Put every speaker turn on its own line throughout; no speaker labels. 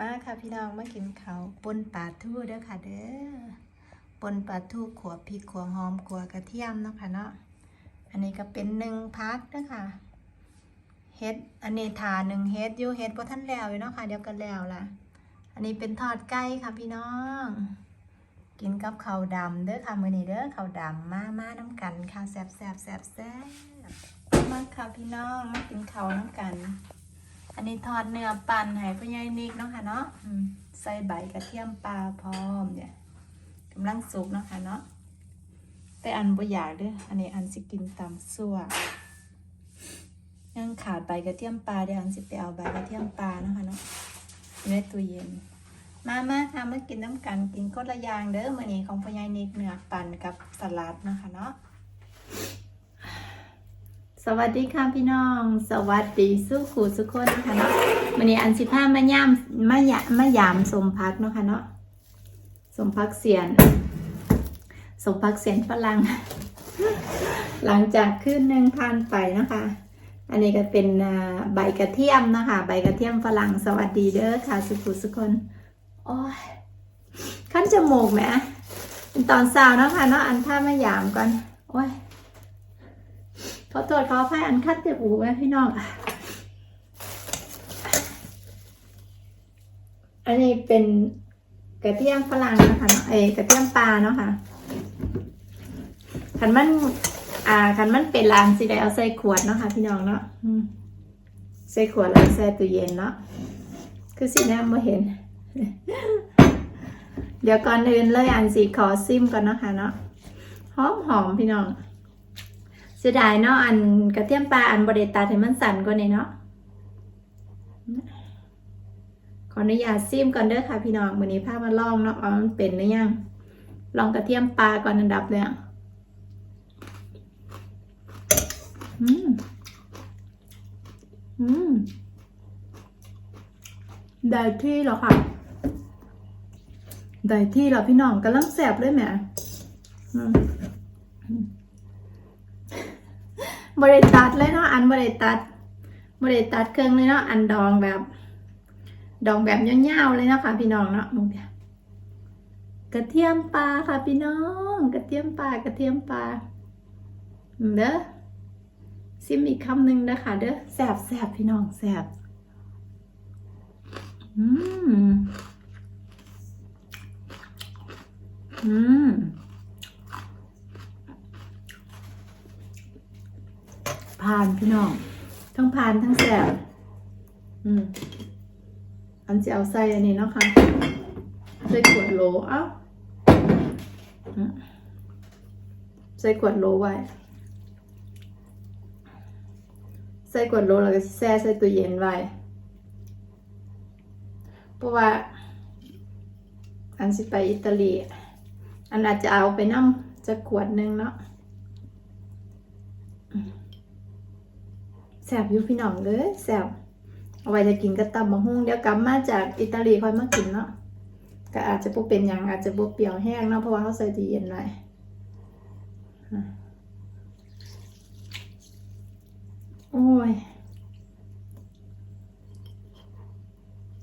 มาค่ะพี่น้องมากินเขาปนปลาทูเด้อค่ะเด้อปนปลาทูขวบพริกขวหอมขวกระเทียมเนาะค่ะเนาะอันนี้ก็เป็นหนึ่งพักเด้อค่ะเฮ็ดอันนี้ทาหนึ่งเฮ็ดอยู่เฮ็ดพอท่านแล้วอยู่เนาะค่ะเดี๋ยวก็แล้วล่ะ อันนี้เป็นทอดไก่ค่ะพี่น้อง กินกับข้าวดำเด้อค่ะมื้อนี้เด้อข้าวดำมามาน้ำกันค่ะแซ่บแซ่บแซ่บแซ่บมาค่ะพี่น้องมากินข้าวน้ำกัน อันนี้ทอดเนื้อปั่นให้พ่อใหญ่นิกเนาะค่ะเนาะใส่ใบกระเทียมปลาพร้อมเนี่ยกำลังสุกเนาะค่ะเนาะแต่อันบ่อยากเด้ออันนี้อันสิกินตำซั่วยังขาดใบกระเทียมปลาเดี๋ยวอันสิไปเอาใบกระเทียมปลาเนาะค่ะเนาะในตู้เย็น มามาค่ะมากินน้ำกันกินคนละยางเด้อมื้อนี้ของพ่อใหญ่นิกเนื้อปั่นกับสลัดเนาะค่ะเนาะ สวัสดีค่ะพี่น้อง สวัสดีสู้ขู่สุกคนนะคะเนาะวันนี้อันสิผ้ามายามมายามายามสมพักเนาะค่ะเนาะสมพักเสียน สมพักเสียนฝรั่งหลังจากขึ้นหนึ่งพันไปนะคะ อันนี้ก็เป็นใบกระเทียมนะคะ ใบกระเทียมฝรั่งสวัสดีเด้อค่ะสุขุสุกคนโอ้ยขั้นจมูกแหมเป็นตอนสาวเนาะค่ะเนาะอันผ้ามายามก่อนโอ้ย ขอโทษขออภัยอันคัดเจ็บหูไว้พี่น้องอันนี้เป็นกระเทียมฝรั่งนะคะเนาะเอยกระเทียมปลาเนาะค่ะขันมัน อ่าขันมันเป็นลานสิได้เอาใส่ขวดเนาะค่ะพี่น้องเนาะใส่ขวดแล้วใส่ตู้เย็นเนาะคือสิแนมมาเห็น เดี๋ยวก่อนอื่นเลยอันสีขอซิมก่อนเนาะค่ะเนาะหอมหอมพี่น้อง สียดายเนาะอันกระเทียมปลาอันบไดตัดให้มันสั่นกว่านี้เนาะขออนุญาตซิมก่อนเด้อค่ะพี่น้องวันนี้พามาลองเนาะว่ามันเป็นหรือยังลองกระเทียมปลาก่อนอันดับเลยอะอืมอืมได้ที่แล้วค่ะได้ที่แล้วพี่น้องกำลังแสบเลยแหมอืม บริตัดเลยเนาะอันบริตัดบริตัดเครื่องเลยเนาะอันดองแบบ ดองแบบยาวๆเลยเนาะค่ะพี่น้องเนาะมึงเดียกระเทียมปลาค่ะพี่น้อง กระเทียมปลากระเทียมปลาเด้อซิมอีกคำหนึ่งนะคะเด้อแสบแสบพี่น้องแสบอืมอืม ผ่านพี่น้อง ทั้งผ่านทั้งแสบอืมอันจะเอาใส่อันนี้เนาะค่ะใส่ขวดโหลเอ้าใส่ขวดโหลไว้ ใส่ขวดโหลแล้วก็แช่ใส่ตู้เย็นไว้ เพราะว่า อันสิไปอิตาลี อันอาจจะเอาไปนั่งจะขวดหนึ่งเนาะ แสบอยู่พี่น้องเลยแสบเอาไว้จะกินกระตับมะฮุ่งเดี๋ยวกลับมาจากอิตาลีค่อยมากินเนาะก็อาจจะบ่เป็นอย่างอาจจะบ่เปรี้ยวแห้งเนาะเพราะว่าเขาใส่ตู้เย็นไว้อะโอ้ย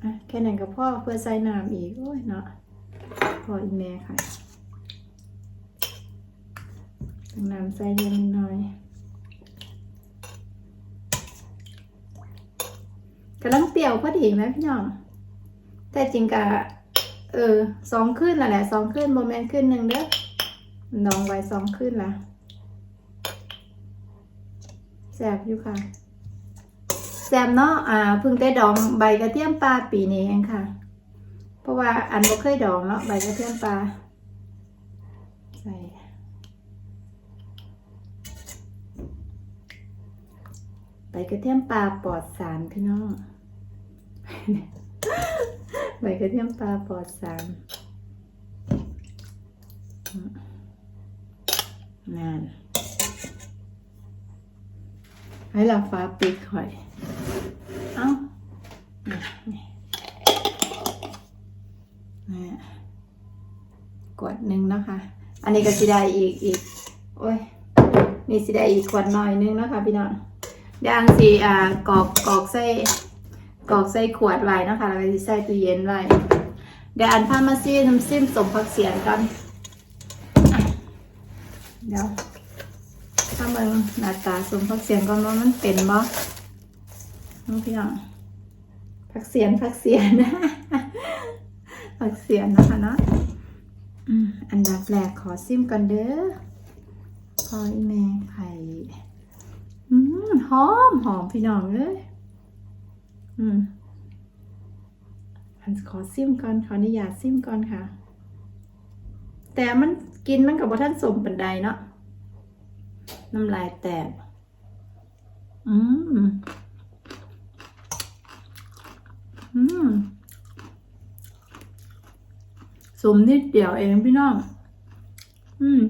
อะแค่นั้นก็พ่อเพื่อใส่น้ำอีก โอ้ยเนาะพออีแม่ค่ะน้ำใส่เยอะนิดหน่อย กำลังเปรี้ยวพอดีไหมพี่น้องแต่จริงกะเออสองขึ้นละแหละสองขึ้นโมเมนต์ขึ้นหนึ่งเด้อน้องไว้สองขึ้นละแสบอยู่ค่ะแสบเนาะอ่าพิ่งได้ดองใบกระเทียมปลาปีนี้เองค่ะ เพราะว่าอันบ่เคยดองเนาะใบกระเทียมปลาใส่ใบกระเทียมปลาปลอดสารพี่น้อง ใบกระเทียมปลาปอดสารนั่นให้เราฟ้าปิดข่อย เอ้านี่นี่นี่กดหนึ่งนะคะ อันนี้ก็สิได้อีกอีก โอ้ย นี่สิได้อีกขวดหน่อยนึงนะคะพี่น้องยวอันสิอ่ากรอกกอกใส่ กรอกใส่ขวดไว้นะคะแล้วก็สิใส่ตู้เย็นไว้เดี๋ยวอันพามาซีน้ำซิมสมพักเสียนกันอะเดี๋ยวถ้ามึงหน้าตาสมพักเสียนก่อนว่ามันเป็นบ่น้องพี่น้องพักเสียนพักเสียนพักเสียนนะคะเนาะอันดับแรกขอซิมก่อนเด้อพอยแมงไข่อืมหอมหอมพี่น้องเลย อืมอันขอซิมก่อนขออนุญาตซิมก่อนค่ะ แต่มันกินมันกับว่าท่านสมปันไดเนาะน้ำลายแตก อืม อืมสมนิดเดียวเองพี่น้อง อืม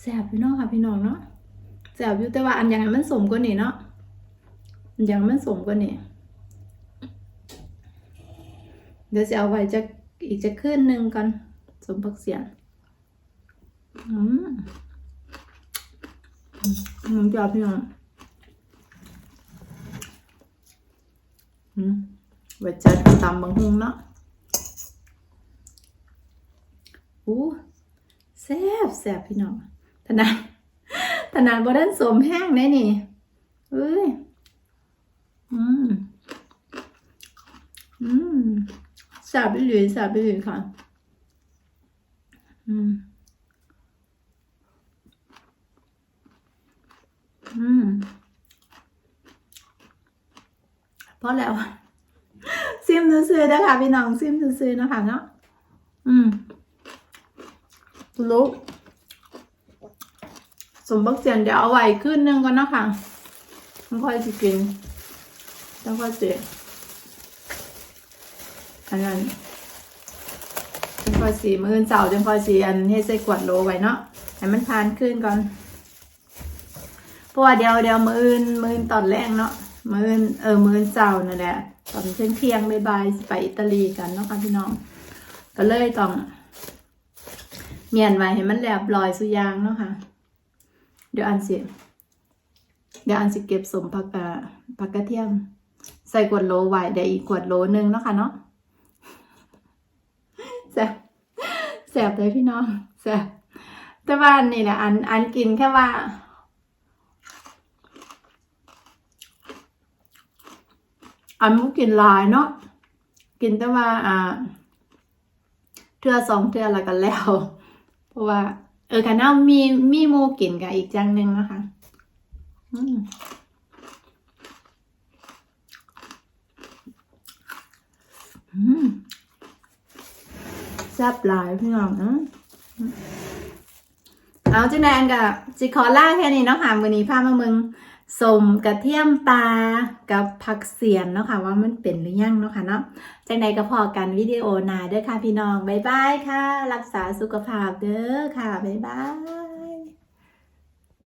แสบพี่น้องค่ะพี่น้องเนาะแสบอยู่แต่ว่าอันย่างนั้นมันสมกว่านี่เนาะ ย่างมันสมกว่านี่เดี๋ยวจะเอาไว้จะอีกจะขึ้นหนึ่งกันสมพักเสียนอืมอืมจ้าพี่น้องอืมไว้จัดตำบางฮุงเนาะอู้แซ่บแซ่บพี่น้องถนัดถนัดบด้านสมแห้งได้นี่เอ้ย อืม อืมแซ่บไปเลยแซ่บไปเลยค่ะ อืม อืมพอแล้วซิมซื้อๆนะคะพี่น้องซิมซื้อๆนะคะเนาะอืมลุกสมบักเสียนเดี๋ยวเอาไว้ขึ้นนึงก่อนนะคะต้องค่อยจะกิน ต้องค่อยจะอันนั้นจังคอยสีมืออนเสาจังคอยสีอันให้ใส่ขวดโลไว้เนาะให้มันทานขึ้นก่อนเพราะว่าเดี๋ยวเดี๋ยวมืออื่นมืออื่นตอนแรกเนาะมืออื่นเออมืออื่นเสานั่นแหละตอนเที่ยงเที่ยงบายไปอิตาลีกันเนาะค่ะพี่น้อง ก็เลยต้องเมียนไว้ให้มันแหลบลอยสุยางเนาะค่ะ เดี๋ยวอันสิเดี๋ยวอันสิเก็บสมผักกะผักกระเทียม ใส่ขวดโลไว้เดี๋ยวอีกขวดโหลนึงเนาะค่ะเนาะแซ่บแซ่บเลยพี่น้องแซ่บแต่ว่านนี่แหละอันอันกินแค่ว่าอันมุกินลายเนาะกินแต่ว่าอ่าเทือสองเทือแล้วกันแล้ว เพราะว่า เออคันเอามีมีหมูกินกับอีกจังหนึ่งนะคะ อืมอืม แซ่บหลายพี่น้องนะเอาจังแดนกับจิขอล่าแค่นี้เนาะค่ะมือนี้พามาเมืองสมกระเทียมปลากับผักเสียนเนาะค่ะว่ามันเป็นหรือยังเนาะค่ะเนาะจังใดก็พอกันวิดีโอหนาเด้อค่ะพี่น้อง บ๊ายบายค่ะ รักษาสุขภาพเด้อค่ะ บ๊ายบาย